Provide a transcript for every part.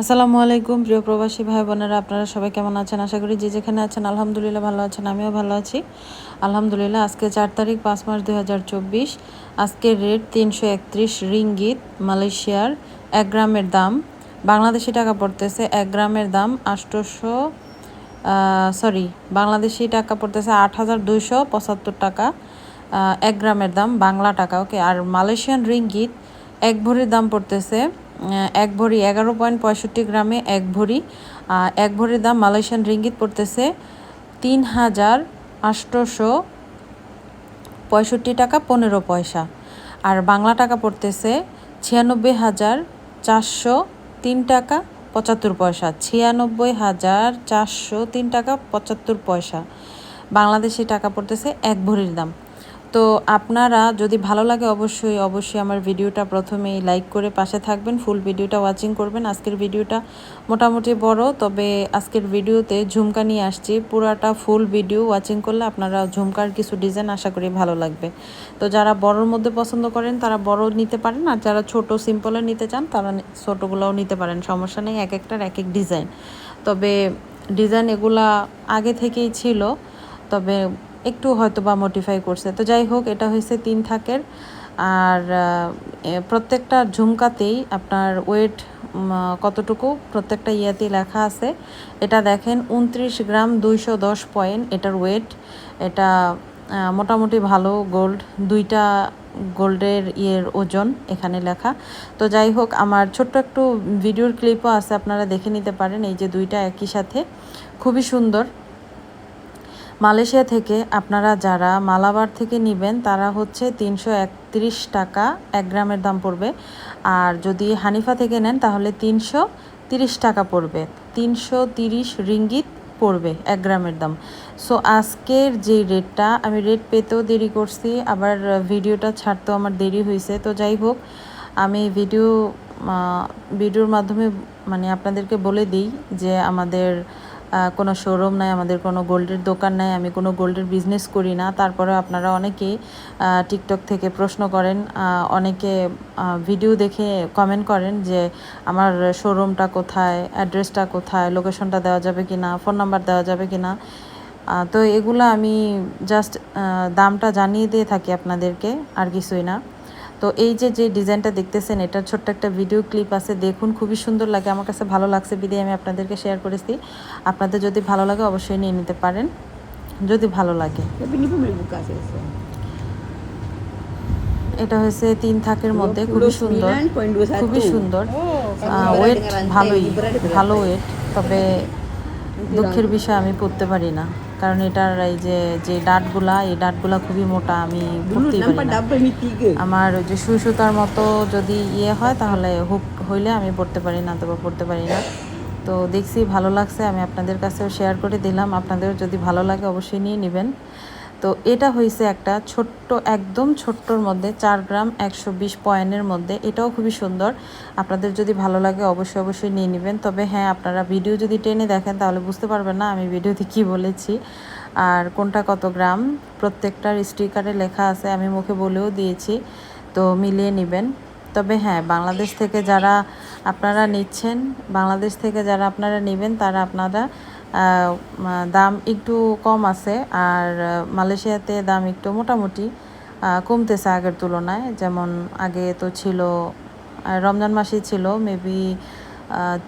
আসসালামু আলাইকুম, প্রিয় প্রবাসী ভাই বোনেরা আপনারা সবাই কেমন আছেন? আশা করি যে যেখানে আছেন, আলহামদুলিল্লাহ ভালো আছেন, আমিও ভালো আছি। আলহামদুলিল্লাহ, আজকে চার তারিখ, পাঁচ মাস দুই হাজার চব্বিশ। আজকের রেট তিনশো একত্রিশ রিঙ্গিত মালয়েশিয়ার এক গ্রামের দাম। বাংলাদেশি টাকা পড়তেছে এক গ্রামের দাম আটশোশো সরি বাংলাদেশি টাকা পড়তেছে আট হাজার দুইশো পঁচাত্তর টাকা এক গ্রামের দাম বাংলা টাকা ওকে আর মালয়েশিয়ান রিঙ্গিত এক ভরির দাম পড়তেছে এক ভরি এগারো পয়েন্ট পঁয়ষট্টি গ্রামে এক ভরি। এক ভরির দাম মালয়েশিয়ান রিঙ্গিত পড়তেছে তিন হাজার আটশোশো পঁয়ষট্টি টাকা পনেরো পয়সা। আর বাংলা টাকা পড়তেছে ছিয়ানব্বই হাজার চারশো তিন টাকা পঁচাত্তর পয়সা। ছিয়ানব্বই হাজার চারশো তিন টাকা পঁচাত্তর পয়সা। বাংলাদেশি টাকা পড়তেছে এক ভরির দাম। তো আপনারা যদি ভালো লাগে অবশ্যই অবশ্যই আমার ভিডিওটা প্রথমেই লাইক করে পাশে থাকবেন ফুল ভিডিওটা ওয়াচিং করবেন। আজকের ভিডিওটা মোটামুটি বড়, তবে আজকের ভিডিওতে ঝুমকা নিয়ে আসছি। পুরাটা ফুল ভিডিও ওয়াচিং করলে আপনারা ঝুমকার কিছু ডিজাইন আশা করি ভালো লাগবে। তো যারা বড়র মধ্যে পছন্দ করেন, তারা বড় নিতে পারেন, আর যারা ছোট সিম্পলের নিতে চান, তারা ছোটগুলোও নিতে পারেন। সমস্যা নেই, এক একটার এক এক ডিজাইন তবে ডিজাইন এগুলা আগে থেকেই ছিল, তবে একটু হয়তো বা মডিফাই করছে। তো যাই হোক, এটা হয়েছে তিন থাকের। আর প্রত্যেকটা ঝুমকাতেই আপনার ওয়েট কতটুকু প্রত্যেকটা ইয়াতেই লেখা আছে। এটা দেখেন, উনত্রিশ গ্রাম দুইশো দশ পয়েন্ট এটার ওয়েট এটা মোটামুটি ভালো গোল্ড দুইটা গোল্ডের ইয়ের ওজন এখানে লেখা। তো যাই হোক, আমার ছোট্ট একটু ভিডিওর ক্লিপও আছে, আপনারা দেখে নিতে পারেন। এই যে দুইটা একই সাথে। খুবই সুন্দর। মালয়েশিয়া থেকে আপনারা যারা মালাবার থেকে নেবেন, তারা হচ্ছে তিনশো একত্রিশ টাকা এক গ্রামের দাম পড়বে। আর যদি হানিফা থেকে নেন, তাহলে তিনশো তিরিশ টাকা পড়বে। তিনশো তিরিশ রিঙ্গিত পড়বে এক গ্রামের দাম। সো আজকের যে রেটটা, আমি রেট পেতেও দেরি করছি, আবার ভিডিওটা ছাড়তেও আমার দেরি হয়েছে তো যাই হোক, আমি ভিডিও ভিডিওর মাধ্যমে মানে আপনাদেরকে বলে দিই যে আমাদের কোনো শোরুম নাই, আমাদের কোনো গোল্ডের দোকান নাই, আমি কোনো গোল্ডের বিজনেস করি না। তারপরে আপনারা অনেকেই টিকটক থেকে প্রশ্ন করেন অনেকে ভিডিও দেখে কমেন্ট করেন যে আমার শোরুমটা কোথায় অ্যাড্রেসটা কোথায় লোকেশনটা দেওয়া যাবে কি না ফোন নাম্বার দেওয়া যাবে কি না তো এগুলো আমি জাস্ট দামটা জানিয়ে দিয়ে থাকি আপনাদেরকে, আর কিছুই না। তো এই যে যে ডিজাইনটা দেখতেছেন এটার ছোট্ট একটা ভিডিও ক্লিপ আছে দেখুন খুবই সুন্দর লাগে আমার কাছে ভালো লাগছে বিদে আমি আপনাদেরকে শেয়ার করেছি। আপনাদের যদি ভালো লাগে অবশ্যই নিয়ে নিতে পারেন যদি ভালো লাগে. এটা হয়েছে তিন থাকের মধ্যে খুবই সুন্দর খুবই সুন্দর। ওয়েট ভালোই ভালো ওয়েট তবে দুঃখের বিষয় আমি পড়তে পারি না। কারণ এটার এই যে যে ডাটগুলা এই ডাটগুলা খুবই মোটা আমি Dulu পারি না. আমার ওই যে সুই সুতার মতো যদি ইয়ে হয় তাহলে হুক হইলে আমি পড়তে পারি না তবে পড়তে পারি না। তো দেখছি ভালো লাগছে আমি আপনাদের কাছেও শেয়ার করে দিলাম। আপনাদের যদি ভালো লাগে অবশ্যই নিয়ে নেবেন। তো এটা হয়েছে একটা ছোট্ট, একদম ছোট্টর মধ্যে চার গ্রাম একশো বিশ পয়েন্টের মধ্যে। এটাও খুবই সুন্দর। আপনাদের যদি ভালো লাগে অবশ্যই অবশ্যই নিয়ে নেবেন। তবে হ্যাঁ আপনারা ভিডিও যদি টেনে দেখেন তাহলে বুঝতে পারবেন না আমি ভিডিওতে কি বলেছি। আর কোনটা কত গ্রাম, প্রত্যেকটার স্টিকারে লেখা আছে, আমি মুখে বলেও দিয়েছি। তো মিলিয়ে নেবেন। তবে হ্যাঁ বাংলাদেশ থেকে যারা আপনারা নিচ্ছেন, বাংলাদেশ থেকে যারা আপনারা নেবেন, তারা আপনারা দাম একটু কম আছে আর মালয়েশিয়াতে দাম একটু মোটামুটি কমতেছে আগের তুলনায়। যেমন আগে তো ছিল রমজান মাসেই ছিল মেবি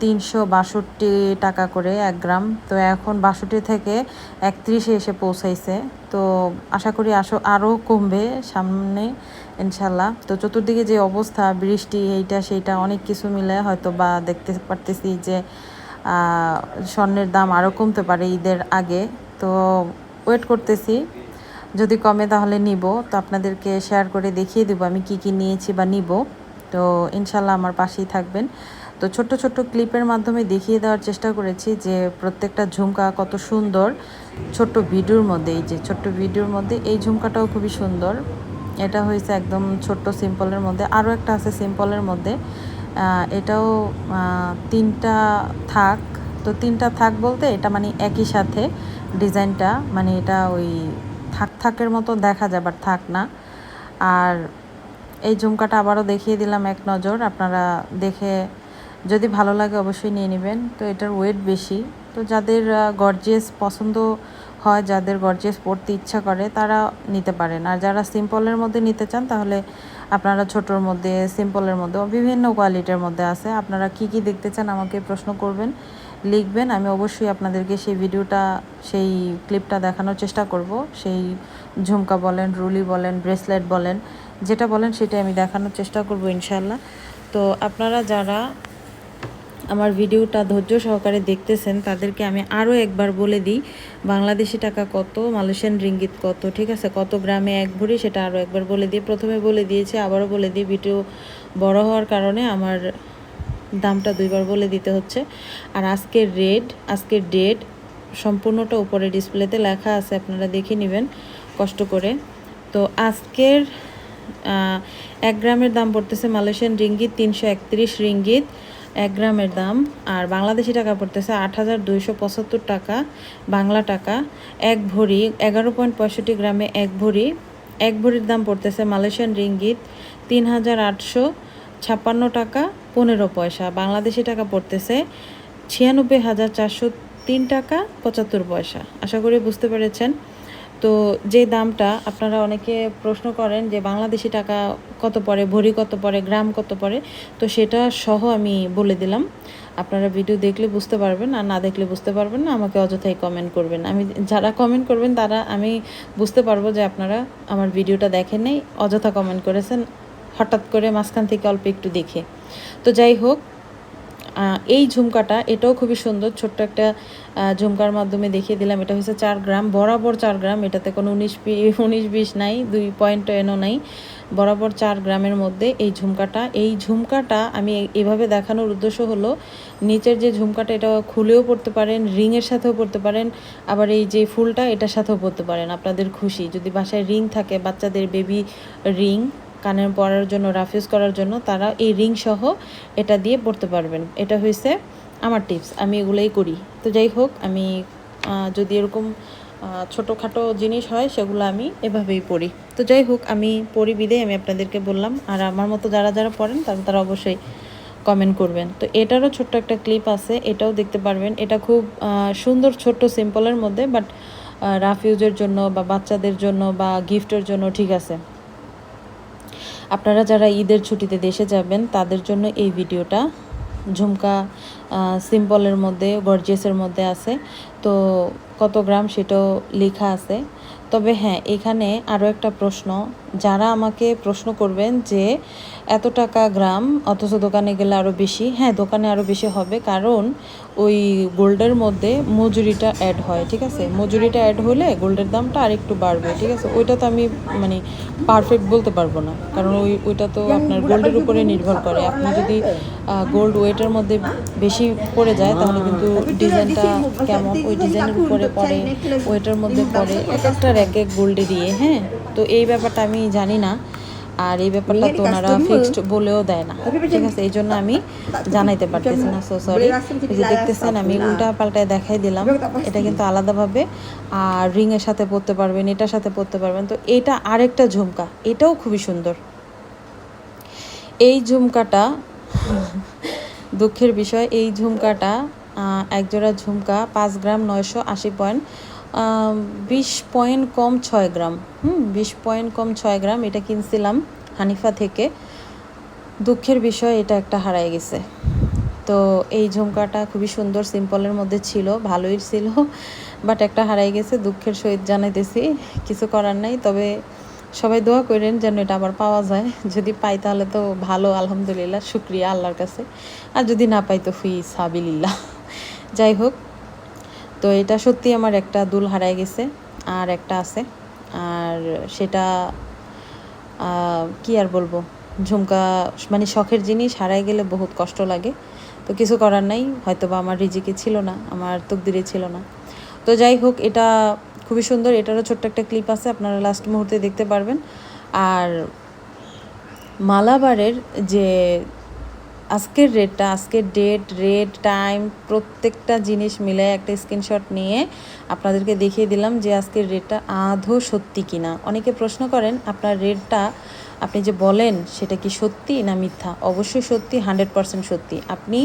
তিনশো বাষট্টি টাকা করে এক গ্রাম। তো এখন বাষট্টি থেকে একত্রিশে এসে পৌঁছাইছে। তো আশা করি আসো আরও কমবে সামনে, ইনশাল্লাহ। তো চতুর্দিকে যে অবস্থা, বৃষ্টি, এইটা, সেইটা অনেক কিছু মিলে হয়তো বা দেখতে পারতেছি যে স্বর্ণের দাম আরও কমতে পারে ঈদের আগে। তো ওয়েট করতেছি। যদি কমে তাহলে নিব। তো আপনাদেরকে শেয়ার করে দেখিয়ে দেবো আমি কি কি নিয়েছি বা নিব। তো ইনশাল্লাহ আমার পাশেই থাকবেন। তো ছোট্ট ছোট্ট ক্লিপের মাধ্যমে দেখিয়ে দেওয়ার চেষ্টা করেছি যে প্রত্যেকটা ঝুমকা কত সুন্দর ছোট্ট ভিডিওর মধ্যে। এই যে ছোট্ট ভিডিওর মধ্যে এই ঝুমকাটাও খুবই সুন্দর। এটা হয়েছে একদম ছোট্ট সিম্পলের মধ্যে। আরও একটা আছে সিম্পলের মধ্যে। এটাও তিনটা থাক। তো তিনটা থাক বলতে এটা মানে একই সাথে ডিজাইনটা মানে এটা ওই থাক থাকের মতো দেখা যায় বাট থাক না। আর এই ঝুমকাটা আবারও দেখিয়ে দিলাম এক নজর, আপনারা দেখে যদি ভালো লাগে অবশ্যই নিয়ে নেবেন। তো এটার ওয়েট বেশি। তো যাদের গর্জিয়াস পছন্দ হয়, যাদের গর্জিয়াস পড়তে ইচ্ছা করে, তারা নিতে পারেন। আর যারা সিম্পলের মধ্যে নিতে চান, তাহলে আপনারা ছোটোর মধ্যে সিম্পলের মধ্যে বিভিন্ন কোয়ালিটির মধ্যে আছে। আপনারা কি কি দেখতে চান আমাকে প্রশ্ন করবেন, লিখবেন। আমি অবশ্যই আপনাদেরকে সেই ভিডিওটা, সেই ক্লিপটা দেখানোর চেষ্টা করব। সেই ঝুমকা বলেন, রুলি বলেন ব্রেসলেট বলেন, যেটা বলেন সেটা আমি দেখানোর চেষ্টা করব ইনশাল্লাহ তো আপনারা যারা আমার ভিডিওটা ধৈর্য সহকারে দেখতেছেন, তাদেরকে আমি আরও একবার বলে দিই, বাংলাদেশি টাকা কত, মালয়েশিয়ান রিঙ্গিত কত, ঠিক আছে? কত গ্রামে এক ভরি সেটা আরও একবার বলে দিই। প্রথমে বলে দিয়েছি, আবারও বলে দিই, ভিডিও বড় হওয়ার কারণে আমার দামটা দুইবার বলে দিতে হচ্ছে। আর আজকের রেট, আজকের ডেট সম্পূর্ণটা উপরে ডিসপ্লেতে লেখা আছে, আপনারা দেখে নেবেন, কষ্ট করে। তো আজকের এক গ্রামের দাম পড়তেছে মালয়েশিয়ান রিঙ্গিত তিনশো একত্রিশ রিঙ্গিত। এক গ্রামের দাম, আর বাংলাদেশি টাকা পড়তেছে আট হাজার দুইশো পঁচাত্তর টাকা, বাংলা টাকা। এক ভরি, এগারো পয়েন্ট পঁয়ষট্টি গ্রামে এক ভরি। এক ভরির দাম পড়তেছে মালয়েশিয়ান রিঙ্গিত তিন হাজার আটশো ছাপ্পান্ন টাকা, পনেরো পয়সা। বাংলাদেশি টাকা পড়তেছে ছিয়ানব্বই হাজার চারশো তিন টাকা, পঁচাত্তর পয়সা। আশা করি বুঝতে পেরেছেন। তো যে দামটা আপনারা অনেকে প্রশ্ন করেন যে বাংলাদেশি টাকা কত পড়ে, ভরি কত পড়ে, গ্রাম কত পড়ে, তো সেটা সহ আমি বলে দিলাম। আপনারা ভিডিও দেখলে বুঝতে পারবেন আর না দেখলে বুঝতে পারবেন না, আমাকে অযথাই কমেন্ট করবেন। আমি যারা কমেন্ট করবেন তারা, আমি বুঝতে পারব যে আপনারা আমার ভিডিওটা দেখেন অযথা কমেন্ট করেছেন, হঠাৎ করে মাঝখান থেকে অল্প একটু দেখে। তো যাই হোক এই ঝুমকাটা, এটাও খুবই সুন্দর, ছোট্ট একটা ঝুমকার মাধ্যমে দেখিয়ে দিলাম। এটা হচ্ছে চার গ্রাম, বরাবর চার গ্রাম, এটাতে কোনো উনিশ উনিশ বিশ নাই, দুই পয়েন্ট এনও নাই। বরাবর চার গ্রামের মধ্যে এই ঝুমকাটা। এই ঝুমকাটা আমি এভাবে দেখানোর উদ্দেশ্য হলো, নিচের যে ঝুমকাটা, এটা খুলেও পড়তে পারেন, রিংয়ের সাথেও পড়তে পারেন, আবার এই যে ফুলটা, এটার সাথেও পড়তে পারেন। আপনাদের খুশি, যদি বাসায় রিং থাকে, বাচ্চাদের বেবি রিং কানের পরার জন্য, রাফিউজ করার জন্য তারা এই রিং সহ এটা দিয়ে পড়তে পারবেন। এটা হয়েছে আমার টিপস, আমি এগুলোই করি। তো যাই হোক, আমি যদি এরকম ছোটোখাটো জিনিস হয় সেগুলো আমি এভাবেই পড়ি। তো যাই হোক, আমি পড়ি বিদেই আমি আপনাদেরকে বললাম। আর আমার মতো যারা যারা পড়েন, তারা তারা অবশ্যই কমেন্ট করবেন। তো এটারও ছোট্ট একটা ক্লিপ আছে, এটাও দেখতে পারবেন। এটা খুব সুন্দর ছোট্ট সিম্পলের মধ্যে বাট রাফিউজের জন্য বা বাচ্চাদের জন্য বা গিফটের জন্য ঠিক আছে। আপনারা যারা ঈদের ছুটিতে দেশে যাবেন তাদের জন্য এই ভিডিওটা ঝুমকা সিম্পলের মধ্যে গর্জিয়াসের মধ্যে আছে। তো কত গ্রাম সেটাও লেখা আছে। তবে হ্যাঁ এখানে আরও একটা প্রশ্ন। যারা আমাকে প্রশ্ন করবেন যে এত টাকা গ্রাম অথচ দোকানে গেলে আরও বেশি হ্যাঁ দোকানে আরও বেশি হবে। কারণ ওই গোল্ডের মধ্যে মজুরিটা অ্যাড হয় ঠিক আছে? মজুরিটা অ্যাড হলে গোল্ডের দামটা আর একটু বাড়বে ঠিক আছে? ওইটা তো আমি মানে পারফেক্ট বলতে পারব না। কারণ ওই ওইটা তো আপনার গোল্ডের উপরে নির্ভর করে। আপনি যদি গোল্ড ওয়েটের মধ্যে বেশি পড়ে যায়, তাহলে কিন্তু ডিজাইনটা কেমন? ওই ডিজাইনের উপরে পড়ে ওয়েটের মধ্যে পড়ে। এক একটা এক এক গোল্ডে দিয়ে হ্যাঁ? তো এই ব্যাপারটা আমি জানি না। আর এই ব্যাপারটা তো ওনারা ফিক্সড বলেও দেয় না। ঠিক আছে, এই জন্য আমি জানাইতে পারতেছি না সো সরি যে দেখতেছেন, আমি উল্টা পাল্টায় দেখাই দিলাম। এটা কিন্তু আলাদাভাবে। আর রিংয়ের সাথে পরতে পারবেন, এটার সাথে পরতে পারবেন। তো এটা আরেকটা ঝুমকা, এটাও খুবই সুন্দর। এই ঝুমকাটা দুঃখের বিষয়, এই ঝুমকাটা একজোড়া ঝুমকা, পাঁচ গ্রাম নয়শো আশি পয়েন্ট বিশ পয়েন্ট কম ছয় গ্রাম, হুম, বিশ পয়েন্ট কম ছয় গ্রাম এটা কিনছিলাম হানিফা থেকে। দুঃখের বিষয়, এটা একটা হারাই গেছে। তো এই ঝুমকাটা খুবই সুন্দর, সিম্পলের মধ্যে ছিল, ভালোই ছিল, বাট একটা হারাই গেছে, দুঃখের সহিত জানাইতেছি, কিছু করার নাই, তবে সবাই দোয়া করেন যেন এটা আবার পাওয়া যায়। যদি পাই তাহলে তো ভালো, আলহামদুলিল্লাহ, শুক্রিয়া আল্লাহর কাছে। আর যদি না পাই তো ফুই সাবিল্লাহ যাই হোক, তো এটা সত্যি আমার একটা দুল হারাই গেছে, আর একটা আছে। আর সেটা কি আর বলব? ঝুমকা মানে শখের জিনিস হারাই গেলে বহুত কষ্ট লাগে। তো কিছু করার নাই হয়তো বা আমার রিজিকে ছিল না, আমার তকদিরে ছিল না। তো যাই হোক, এটা খুবই সুন্দর। এটারও ছোট্ট একটা ক্লিপ আছে, আপনারা লাস্ট মুহূর্তে দেখতে পারবেন। আর মালাবারের যে আজকের রেটটা আজকের ডেট রেট টাইম প্রত্যেকটা জিনিস মিলে একটা স্ক্রিনশট নিয়ে আপনাদেরকে দেখিয়ে দিলাম যে আজকের রেটটা আধো সত্যি কিনা। অনেকে প্রশ্ন করেন, আপনার রেটটা আপনি যে বলেন সেটা কি সত্যি না মিথ্যা? অবশ্যই সত্যি, হান্ড্রেড পার্সেন্ট সত্যি। আপনি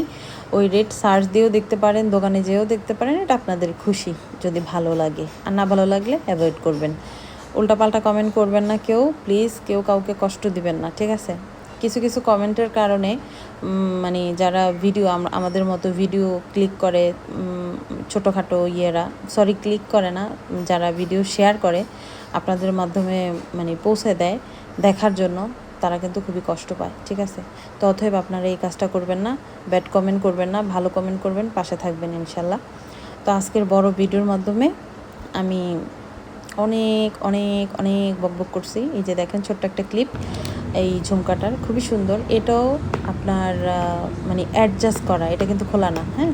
ওই রেট সার্চ দিয়েও দেখতে পারেন, দোকানে যেয়েও দেখতে পারেন, এটা আপনাদের খুশি যদি ভালো লাগে। আর না ভালো লাগলে অ্যাভয়েড করবেন। উল্টাপাল্টা কমেন্ট করবেন না কেউ প্লিজ কেউ কাউকে কষ্ট দিবেন না, ঠিক আছে? কিছু কিছু কমেন্টের কারণে মানে যারা ভিডিও আমাদের মতো ভিডিও ক্লিক করে ছোটোখাটো ইয়েরা সরি ক্লিক করে না, যারা ভিডিও শেয়ার করে, আপনাদের মাধ্যমে মানে পৌঁছে দেয় দেখার জন্য তারা কিন্তু খুবই কষ্ট পায়, ঠিক আছে? তো অতএব আপনারা এই কাজটা করবেন না, ব্যাড কমেন্ট করবেন না, ভালো কমেন্ট করবেন, পাশে থাকবেন ইনশাল্লাহ। তো আজকের বড় ভিডিওর মাধ্যমে আমি অনেক অনেক অনেক বকবক করছি। এই যে দেখেন ছোট্ট একটা ক্লিপ, এই ঝুমকাটার, খুবই সুন্দর। এটাও আপনার মানে অ্যাডজাস্ট করা, এটা কিন্তু খোলা না হ্যাঁ?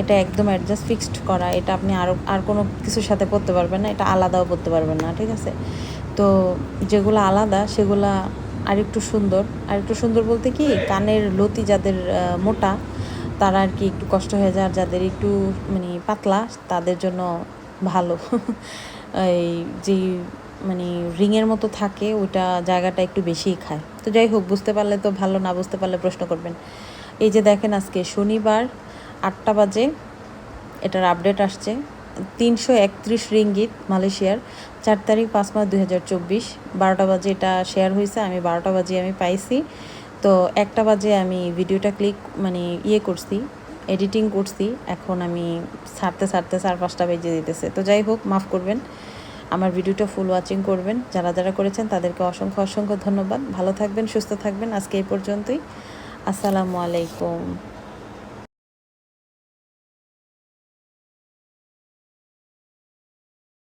এটা একদম অ্যাডজাস্ট ফিক্সড করা, এটা আপনি আরও আর কোনো কিছুর সাথে পরতে পারবেন না, এটা আলাদাও পরতে পারবেন না, ঠিক আছে? তো যেগুলো আলাদা, সেগুলা আরেকটু সুন্দর। আরেকটু সুন্দর বলতে কি, কানের লতি যাদের মোটা, তারা আর কি একটু কষ্ট হয়ে যায়, আর যাদের একটু মানে পাতলা, তাদের জন্য ভালো। এই যে মানে রিংয়ের মতো থাকে ওটা জায়গাটা একটু বেশিই খায়। তো যাই হোক, বুঝতে পারলে তো ভালো, না বুঝতে পারলে প্রশ্ন করবেন। এই যে দেখেন আজকে শনিবার আটটা বাজে, এটার আপডেট আসছে। তিনশো একত্রিশ রিঙ্গিত মালয়েশিয়ার। চার তারিখ পাঁচ মাস দুই হাজার চব্বিশ। বারোটা বাজে এটা শেয়ার হয়েছে, আমি বারোটা বাজে আমি পাইছি। তো একটা বাজে আমি ভিডিওটা ক্লিক মানে ইয়ে করছি এডিটিং করছি, এখন আমি ছাড়তে ছাড়তে চার পাঁচটা বেজে দিতেছে তো যাই হোক, মাফ করবেন, আমার ভিডিওটা ফুল ওয়াচিং করবেন। যারা যারা করেছেন, তাদেরকে অসংখ্য অসংখ্য ধন্যবাদ। ভালো থাকবেন, সুস্থ থাকবেন, আজকে এই পর্যন্তই। আসসালামু আলাইকুম।